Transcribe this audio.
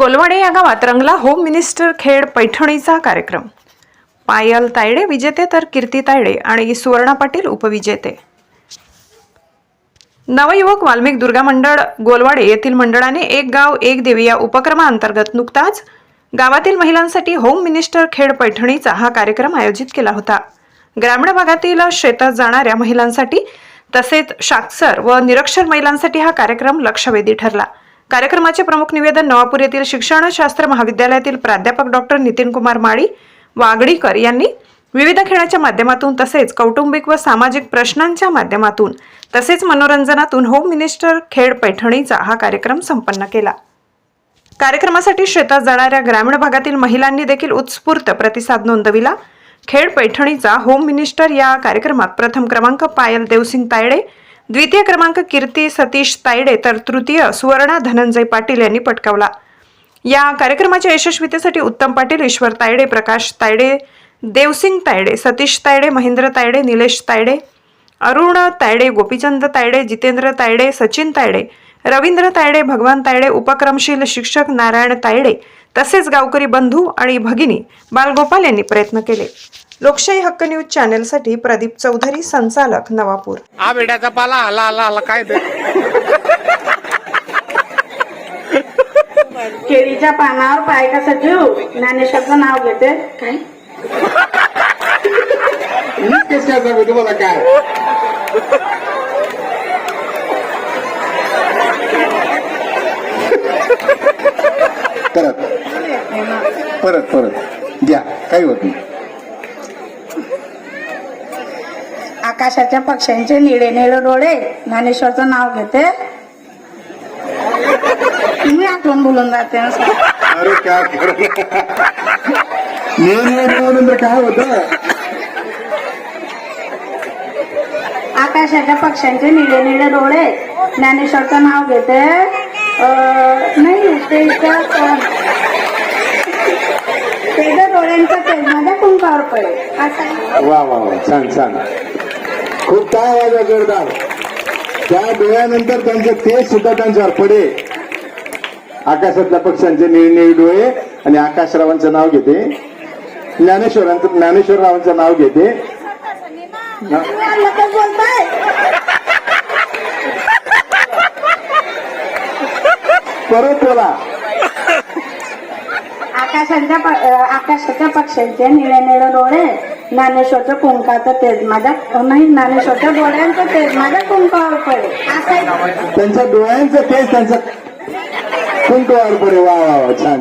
गोलवाडे या गावात रंगला होम मिनिस्टर खेड पैठणीचा कार्यक्रम. पायल तायडे विजेते तर कीर्ती तायडे आणि सुवर्णा पाटील उपविजेते. नवयुवक वाल्मिक दुर्गा मंडळ गोलवाडे येथील मंडळाने एक गाव एक देवी या उपक्रमाअंतर्गत नुकताच गावातील महिलांसाठी होम मिनिस्टर खेड पैठणीचा हा कार्यक्रम आयोजित केला होता. ग्रामीण भागातील शेतात जाणाऱ्या महिलांसाठी तसेच साक्षर व निरक्षर महिलांसाठी हा कार्यक्रम लक्षवेधी ठरला. कार्यक्रमाचे प्रमुख निवेदन नवापूर येथील शिक्षणशास्त्र महाविद्यालयातील प्राध्यापक डॉक्टर नितीन कुमार माळी वागडीकर यांनी विविध खेळाच्या माध्यमातून तसेच कौटुंबिक व सामाजिक प्रश्नांच्या माध्यमातून तसेच मनोरंजनातून होम मिनिस्टर खेळ पैठणीचा हा कार्यक्रम संपन्न केला. कार्यक्रमासाठी शेतात जाणाऱ्या ग्रामीण भागातील महिलांनी देखील उत्स्फूर्त प्रतिसाद नोंदविला. खेड पैठणीचा होम मिनिस्टर या कार्यक्रमात प्रथम क्रमांक पायल देवसिंग तायडे द्वितीय क्रमांक कीर्ती सतीश तायडे तर तृतीय सुवर्णा धनंजय पाटील यांनी पटकावला. या कार्यक्रमाच्या यशस्वीतेसाठी उत्तम पाटील ईश्वर तायडे प्रकाश तायडे देवसिंग तायडे सतीश तायडे महेंद्र तायडे निलेश तायडे अरुण तायडे गोपीचंद तायडे जितेंद्र तायडे सचिन तायडे रवींद्र तायडे भगवान तायडे उपक्रमशील शिक्षक नारायण तायडे तसेच गावकरी बंधू आणि भगिनी बालगोपाल यांनी प्रयत्न केले. लोकशाही हक्क न्यूज चॅनेलसाठी प्रदीप चौधरी संचालक नवापूर. हा बेड्याचा पाला आला आला आला काय ते केळीच्या पानावर पाय कसा ठेवू? ज्ञानेश्वरचं नाव घेते. काय? मी कसं काय सांगू तुम्हाला काय? परत. परत परत. द्या काही होत नाही. आकाशाच्या पक्ष्यांचे निळे निळे डोळे. ज्ञानेश्वरचं नाव घेते. तुम्ही आठवण बोलून जाते. अरे काय होतं? आकाशाच्या पक्ष्यांचे निळे निळे डोळे. ज्ञानेश्वरचं नाव घेते. नाही ते डोळ्यांचं तेल माझ्या कुंकावर पडेल. असं. वा वा वा. छान छान. खूप काय वाजा जोरदार. त्या डोळ्यानंतर त्यांचं तेज सुद्धा त्यांच्यावर पडे. आकाशातल्या पक्ष्यांचे निळनिळ डोळे आणि आकाशरावांचं नाव घेते. ज्ञानेश्वरांचं ज्ञानेश्वररावांचं नाव घेते. परत बोला. आकाशाच्या आकाशाच्या पक्ष्यांचे निळे निळे डोळे ज्ञानेश्वरच्या कुंकाचं तेज माझ्या नाही ज्ञानेश्वरच्या डोळ्यांचं तेज माझ्या कुंकावर आहे. त्यांच्या डोळ्यांचं तेज त्यांचं कुंकवावर पडे वा वा वा छान.